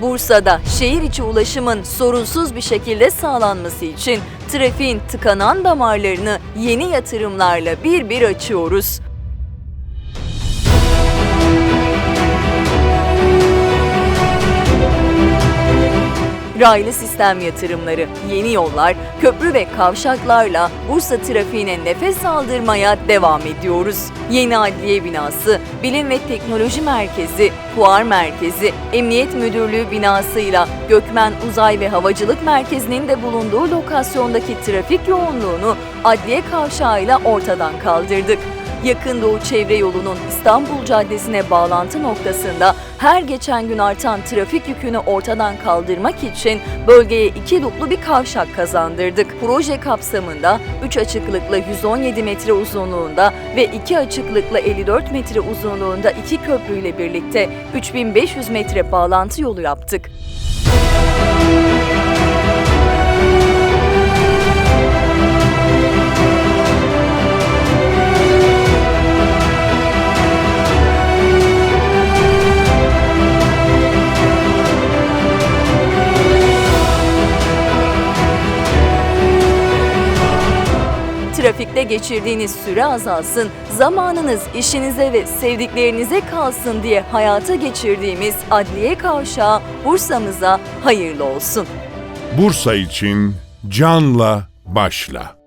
Bursa'da şehir içi ulaşımın sorunsuz bir şekilde sağlanması için trafiğin tıkanan damarlarını yeni yatırımlarla bir bir açıyoruz. Raylı sistem yatırımları, yeni yollar, köprü ve kavşaklarla Bursa trafiğine nefes aldırmaya devam ediyoruz. Yeni adliye binası, bilim ve teknoloji merkezi, fuar merkezi, emniyet müdürlüğü binasıyla Gökmen Uzay ve Havacılık Merkezi'nin de bulunduğu lokasyondaki trafik yoğunluğunu adliye kavşağıyla ortadan kaldırdık. Yakın Doğu Çevre Yolu'nun İstanbul Caddesi'ne bağlantı noktasında her geçen gün artan trafik yükünü ortadan kaldırmak için bölgeye iki duplu bir kavşak kazandırdık. Proje kapsamında 3 açıklıklı 117 metre uzunluğunda ve 2 açıklıklı 54 metre uzunluğunda iki köprüyle birlikte 3500 metre bağlantı yolu yaptık. Trafikte geçirdiğiniz süre azalsın, zamanınız işinize ve sevdiklerinize kalsın diye hayata geçirdiğimiz adliye kavşağı Bursa'mıza hayırlı olsun. Bursa için canla başla.